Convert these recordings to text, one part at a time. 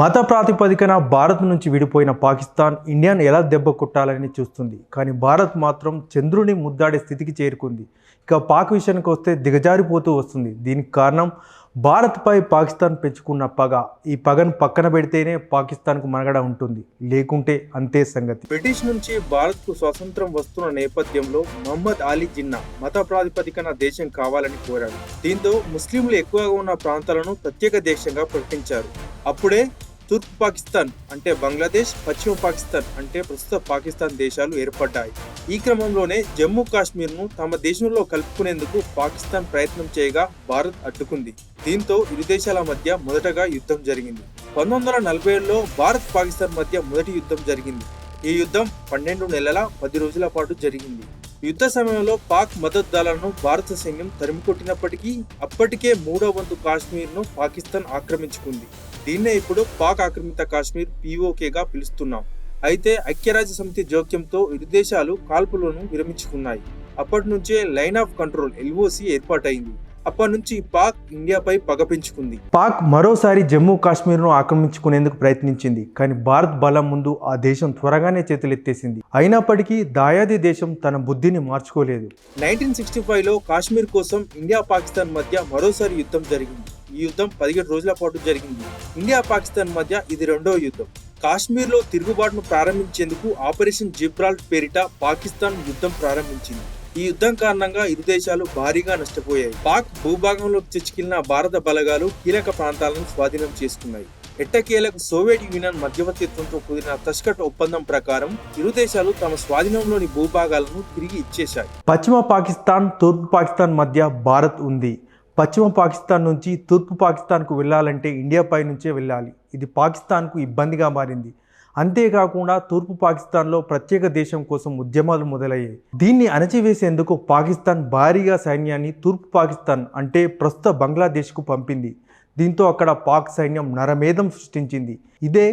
మత ప్రాతిపదికన భారత్ నుంచి విడిపోయిన పాకిస్తాన్ ఇండియాను ఎలా దెబ్బ కొట్టాలని చూస్తుంది. కానీ భారత్ మాత్రం చంద్రుని ముద్దాడే స్థితికి చేరుకుంది. ఇక పాక్ విషయానికి వస్తే దిగజారిపోతూ వస్తుంది. దీనికి కారణం భారత్పై పాకిస్తాన్ పెంచుకున్న పగ. ఈ పగను పక్కన పెడితేనే పాకిస్తాన్కు మనగడ ఉంటుంది. లేకుంటే అంతే సంగతి. బ్రిటిష్ నుంచి భారత్కు స్వాతంత్రం వస్తున్న నేపథ్యంలో మహమ్మద్ అలీ జిన్నా మత ప్రాతిపదికన దేశం కావాలని కోరాడు. దీంతో ముస్లింలు ఎక్కువగా ఉన్న ప్రాంతాలను ప్రత్యేక దేశంగా ప్రకటించారు. అప్పుడే తూర్పు పాకిస్తాన్ అంటే బంగ్లాదేశ్ పశ్చిమ పాకిస్తాన్ అంటే ప్రస్తుత పాకిస్తాన్ దేశాలు ఏర్పడ్డాయి. ఈ క్రమంలోనే జమ్మూ కాశ్మీర్ను తమ దేశంలో కలుపుకునేందుకు పాకిస్తాన్ ప్రయత్నం చేయగా భారత్ అడ్డుకుంది. దీంతో ఇరు దేశాల మధ్య మొదటగా యుద్ధం జరిగింది. పంతొమ్మిది వందల నలభై ఏడులో భారత్ పాకిస్తాన్ మధ్య మొదటి యుద్ధం జరిగింది. ఈ యుద్ధం పన్నెండు నెలల పది రోజుల పాటు జరిగింది. యుద్ధ సమయంలో పాక్ మద్దతు దళాలను భారత సైన్యం తరిమికొట్టినప్పటికీ అప్పటికే మూడో వంతు కాశ్మీర్ను పాకిస్తాన్ ఆక్రమించుకుంది. దీన్నే ఇప్పుడు పాక్ ఆక్రమిత కాశ్మీర్ పీఓకేగా పిలుస్తున్నాం. అయితే ఐక్యరాజ్య సమితి జోక్యంతో ఇరు దేశాలు కాల్పులను విరమించుకున్నాయి. అప్పటి నుంచే లైన్ ఆఫ్ కంట్రోల్ ఎల్ఓసి ఏర్పాటైంది. అప్పటి నుంచి పాక్ ఇండియాపై పగ పెంచుకుంది. పాక్ మరోసారి జమ్మూ కాశ్మీర్ను ఆక్రమించుకునేందుకు ప్రయత్నించింది కానీ భారత్ బలం ముందు ఆ దేశం త్వరగానే చేతులెత్తేసింది. అయినప్పటికీ దాయాది దేశం తన బుద్ధిని మార్చుకోలేదు. నైన్టీన్ సిక్స్టీ ఫైవ్లో కాశ్మీర్ కోసం ఇండియా పాకిస్తాన్ మధ్య మరోసారి యుద్ధం జరిగింది. ఈ యుద్ధం పదిహేడు రోజుల పాటు జరిగింది. ఇండియా పాకిస్తాన్ మధ్య ఇది రెండో యుద్ధం. కాశ్మీర్లో తిరుగుబాటును ప్రారంభించేందుకు ఆపరేషన్ జిబ్రాల్ట్ పేరిట పాకిస్తాన్ యుద్ధం ప్రారంభించింది. ఈ యుద్ధం కారణంగా ఇరు దేశాలు భారీగా నష్టపోయాయి. పాక్ భూభాగంలోకి చిచ్చుకెళ్ళిన భారత బలగాలు కీలక ప్రాంతాలను స్వాధీనం చేసుకున్నాయి. ఎట్టకేలకు సోవియట్ యూనియన్ మధ్యవర్తిత్వంతో కుదిరిన తస్కట్ ఒప్పందం ప్రకారం ఇరు దేశాలు తమ స్వాధీనంలోని భూభాగాలను తిరిగి ఇచ్చేశాయి. పశ్చిమ పాకిస్తాన్ తూర్పు పాకిస్తాన్ మధ్య భారత్ ఉంది. పశ్చిమ పాకిస్తాన్ నుంచి తూర్పు పాకిస్తాన్కు వెళ్ళాలంటే ఇండియాపై నుంచే వెళ్ళాలి. ఇది పాకిస్తాన్కు ఇబ్బందిగా మారింది. అంతేకాకుండా తూర్పు పాకిస్తాన్లో ప్రత్యేక దేశం కోసం ఉద్యమాలు మొదలయ్యాయి. దీన్ని అణచివేసేందుకు పాకిస్తాన్ భారీగా సైన్యాన్ని తూర్పు పాకిస్తాన్ అంటే ప్రస్తుత బంగ్లాదేశ్కు పంపింది. దీంతో అక్కడ పాక్ సైన్యం నరమేధం సృష్టించింది. ఇదే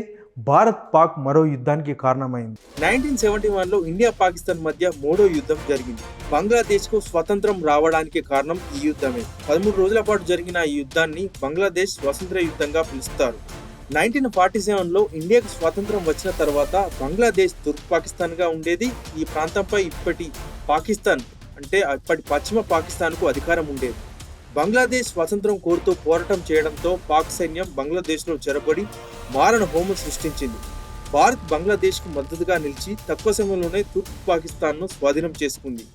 భారత్ పాక్ మరో యుద్ధానికి కారణమైంది. నైన్టీన్ సెవెంటీ వన్లో ఇండియా పాకిస్తాన్ మధ్య మూడో యుద్ధం జరిగింది. బంగ్లాదేశ్కు స్వతంత్రం రావడానికి కారణం ఈ యుద్ధమే. పదమూడు రోజుల పాటు జరిగిన ఈ యుద్ధాన్ని బంగ్లాదేశ్ స్వతంత్ర యుద్ధంగా పిలుస్తారు. నైన్టీన్ ఫార్టీ సెవెన్లో ఇండియాకు స్వాతంత్రం వచ్చిన తర్వాత బంగ్లాదేశ్ తూర్పు పాకిస్తాన్గా ఉండేది. ఈ ప్రాంతంపై ఇప్పటి పాకిస్తాన్ అంటే అప్పటి పశ్చిమ పాకిస్తాన్కు అధికారం ఉండేది. బంగ్లాదేశ్ స్వాతంత్రం కోరుతూ పోరాటం చేయడంతో పాక్ సైన్యం బంగ్లాదేశ్లో చెరబడి మారణ హోమం సృష్టించింది. భారత్ బంగ్లాదేశ్కు మద్దతుగా నిలిచి తక్కువ సమయంలోనే తూర్పు పాకిస్తాన్ను స్వాధీనం చేసుకుంది.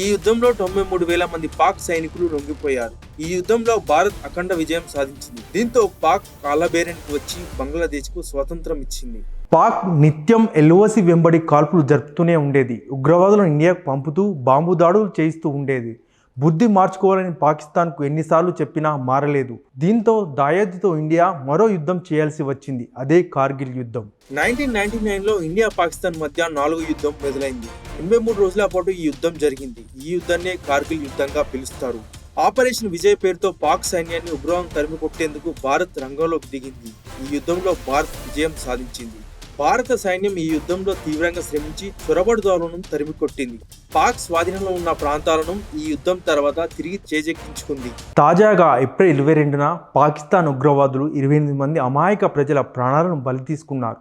ఈ యుద్ధంలో తొంభై మూడు వేల మంది పాక్ సైనికులు లొంగిపోయారు ఈ యుద్ధంలో భారత్ అఖండ విజయం సాధించింది. దీంతో పాక్ కాలబేరానికి వచ్చి బంగ్లాదేశ్కు స్వాతంత్రం ఇచ్చింది. పాక్ నిత్యం ఎల్ఓసి వెంబడి కాల్పులు జరుపుతూనే ఉండేది. ఉగ్రవాదులను ఇండియాకు పంపుతూ బాంబు దాడులు చేయిస్తూ ఉండేది. బుద్ధి మార్చుకోవాలని పాకిస్తాన్కు ఎన్నిసార్లు చెప్పినా మారలేదు. దీంతో దాయాదితో ఇండియా మరో యుద్ధం చేయాల్సి వచ్చింది. అదే కార్గిల్ యుద్ధం. నైన్టీన్ నైన్టీ నైన్లో ఇండియా పాకిస్తాన్ మధ్య నాలుగు యుద్ధం మొదలైంది. ఎనభై మూడు రోజుల పాటు ఈ యుద్ధం జరిగింది. ఈ యుద్ధాన్నే కార్గిల్ యుద్ధంగా పిలుస్తారు. ఆపరేషన్ విజయ్ పేరుతో పాక్ సైన్యాన్ని ఉగ్రవాదం తరిమి కొట్టేందుకు భారత్ రంగంలోకి దిగింది. ఈ యుద్ధంలో భారత్ విజయం సాధించింది. భారత సైన్యం ఈ యుద్ధంలో తీవ్రంగా శ్రమించి చొరబడుదారులను తరిమి కొట్టింది పాక్ స్వాధీనంలో ఉన్న ప్రాంతాలను ఈ యుద్ధం తర్వాత తిరిగి చేజెక్కించుకుంది. తాజాగా ఏప్రిల్ ఇరవై రెండున పాకిస్తాన్ ఉగ్రవాదులు ఇరవై ఎనిమిది మంది అమాయక ప్రజల ప్రాణాలను బలి తీసుకున్నారు.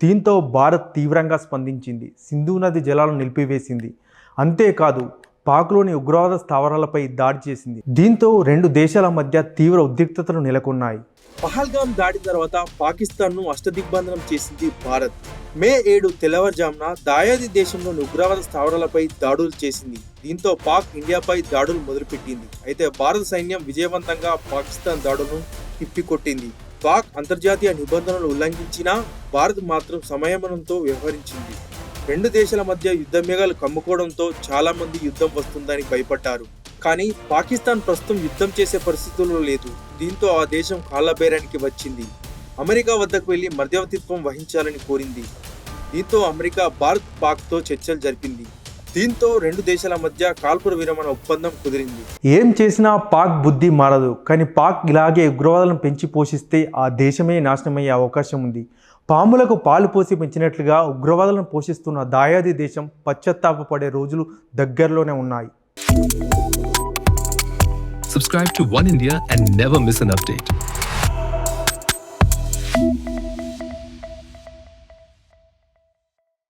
దీంతో భారత్ తీవ్రంగా స్పందించింది. సింధు నది జలాలను నిలిపివేసింది. అంతేకాదు పాక్లోని ఉగ్రవాద స్థావరాలపై దాడి చేసింది. దీంతో రెండు దేశాల మధ్య తీవ్ర ఉద్రిక్తతలు నెలకొన్నాయి. పహల్గామ్ దాడి తర్వాత పాకిస్తాన్ను అష్టదిగ్బంధనం చేసింది భారత్. మే ఏడు తెల్లవారుజామున దాయాది దేశంలోని ఉగ్రవాద స్థావరాలపై దాడులు చేసింది. దీంతో పాక్ ఇండియాపై దాడులు మొదలుపెట్టింది. అయితే భారత సైన్యం విజయవంతంగా పాకిస్తాన్ దాడులను తిప్పికొట్టింది. పాక్ అంతర్జాతీయ నిబంధనలు ఉల్లంఘించినా భారత్ మాత్రం సంయమనంతో వ్యవహరించింది. రెండు దేశాల మధ్య యుద్ధ మేఘాలు కమ్ముకోవడంతో చాలా మంది యుద్ధం వస్తుందని భయపడ్డారు. కానీ పాకిస్తాన్ ప్రస్తుతం యుద్ధం చేసే పరిస్థితుల్లో లేదు. దీంతో ఆ దేశం కాళ్ళబేరానికి వచ్చింది. అమెరికా వద్దకు వెళ్ళి మధ్యవర్తిత్వం వహించాలని కోరింది. దీంతో అమెరికా భారత్ పాక్తో చర్చలు జరిపింది. దీంతో రెండు దేశాల మధ్య కాల్పుల విరమణ ఒప్పందం కుదిరింది. ఏం చేసినా పాక్ బుద్ధి మారదు. కానీ పాక్ ఇలాగే ఉగ్రవాదులను పెంచి పోషిస్తే ఆ దేశమే నాశనమయ్యే అవకాశం ఉంది. పాములకు పాలు పోసి పెంచినట్లుగా ఉగ్రవాదులను పోషిస్తున్న దాయాది దేశం పశ్చాత్తాపడే రోజులు దగ్గరలోనే ఉన్నాయి Subscribe to One India and never miss an update.